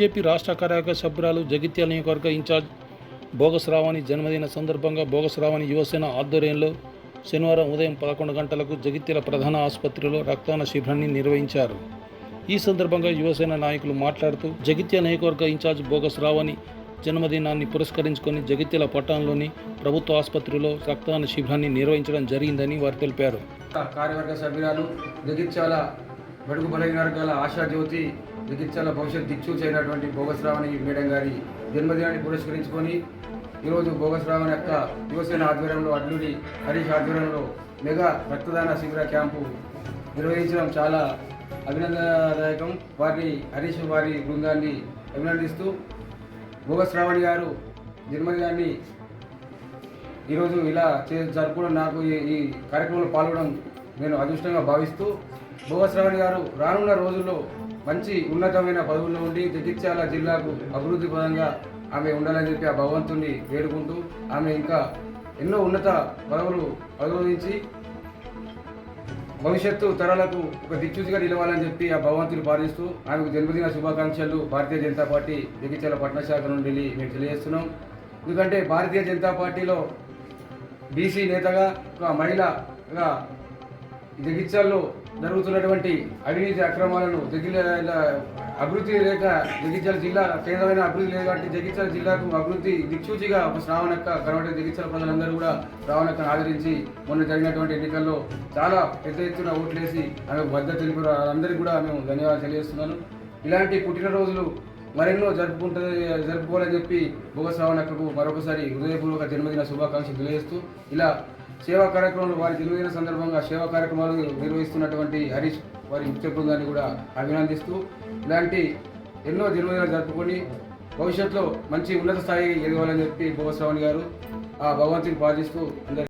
BJP రాష్ట్ర కార్యక సభ్యురాలు జగిత్యాల నియోజకవర్గ ఇన్ఛార్జ్ భోగశ్రావాణి జన్మదిన సందర్భంగా భోగశ్రావాణి యువసేన ఆధ్వర్యంలో శనివారం ఉదయం పదకొండు గంటలకు జగిత్యాల ప్రధాన ఆసుపత్రిలో రక్తదాన శిబిరాన్ని నిర్వహించారు. ఈ సందర్భంగా యువసేన నాయకులు మాట్లాడుతూ జగిత్యాల నియోజకవర్గ ఇన్ఛార్జ్ బోగస్ జన్మదినాన్ని పురస్కరించుకొని జగిత్యాల పట్టణంలోని ప్రభుత్వ ఆసుపత్రిలో రక్తదాన శిబిరాన్ని నిర్వహించడం జరిగిందని వారు తెలిపారు. కార్యవర్గ సభ్యురాలు జగిత్యాల బడుగు బలహీన వర్గాల ఆశాజ్యోతి జగిత్యాల భవిష్యత్ దిక్సూచి అయినటువంటి భోగశ్రావణి మేడం గారి జన్మదినాన్ని పురస్కరించుకొని ఈరోజు భోగశ్రావణి యొక్క యువసేన ఆధ్వర్యంలో అడ్లూరి హరీష్ ఆధ్వర్యంలో మెగా రక్తదాన శిబిర క్యాంపు నిర్వహించడం చాలా అభినందనదాయకం. వారిని హరీష్ వారి బృందాన్ని అభినందిస్తూ భోగశ్రావణి గారు జన్మదినాన్ని ఈరోజు ఇలా చే జరుపుకోవడం నాకు ఈ ఈ కార్యక్రమంలో పాల్గొనడం నేను అదృష్టంగా భావిస్తూ భువశ్రవణి గారు రానున్న రోజుల్లో మంచి ఉన్నతమైన పదవుల్లో ఉండి జగిత్యాల జిల్లాకు అభివృద్ధి పదంగా ఆమె ఉండాలని చెప్పి ఆ భగవంతుని వేడుకుంటూ ఆమె ఇంకా ఎన్నో ఉన్నత పదవులు అధిరోధించి భవిష్యత్తు తరాలకు ఒక దిక్సూచిగా నిలవాలని చెప్పి ఆ భగవంతుని పాటిస్తూ ఆమెకు జన్మదిన శుభాకాంక్షలు భారతీయ జనతా పార్టీ జగిత్యాల పట్టణ శాఖ నుండి మేము తెలియజేస్తున్నాం. ఎందుకంటే భారతీయ జనతా పార్టీలో బీసీ నేతగా ఒక మహిళగా జగిత్యాల్లో జరుగుతున్నటువంటి అవినీతి అక్రమాలను జగిత్యాల అభివృద్ధి లేక జగిత్యాల జిల్లా కేంద్రమైన అభివృద్ధి లేదు కాబట్టి జగిత్యాల జిల్లాకు అభివృద్ధి దిక్సూచిగా ఒక శ్రావణక్క కనబడే జగిత్యాల ప్రజలందరూ కూడా శ్రావణక్కను ఆదరించి మొన్న జరిగినటువంటి ఎన్నికల్లో చాలా పెద్ద ఎత్తున ఓట్లేసి ఆమె భద్రత తెలిపారు అందరికీ కూడా మేము ధన్యవాదాలు తెలియజేస్తున్నాను. ఇలాంటి పుట్టినరోజులు మరెన్నో జరుపుకుంటుంది జరుపుకోవాలని చెప్పి భోగ శ్రావణక్కకు మరొకసారి హృదయపూర్వక జన్మదిన శుభాకాంక్షలు తెలియజేస్తూ ఇలా సేవా కార్యక్రమాలు వారి జన్మదిన సందర్భంగా సేవా కార్యక్రమాలు నిర్వహిస్తున్నటువంటి హరీష్ వారి ముఖ్య బృందాన్ని కూడా అభినందిస్తూ ఇలాంటి ఎన్నో జన్మదినాలు జరుపుకొని భవిష్యత్తులో మంచి ఉన్నత స్థాయి ఎదగాలని చెప్పి భోగస్వామి గారు ఆ భగవంతుని ప్రార్థిస్తూ అందరి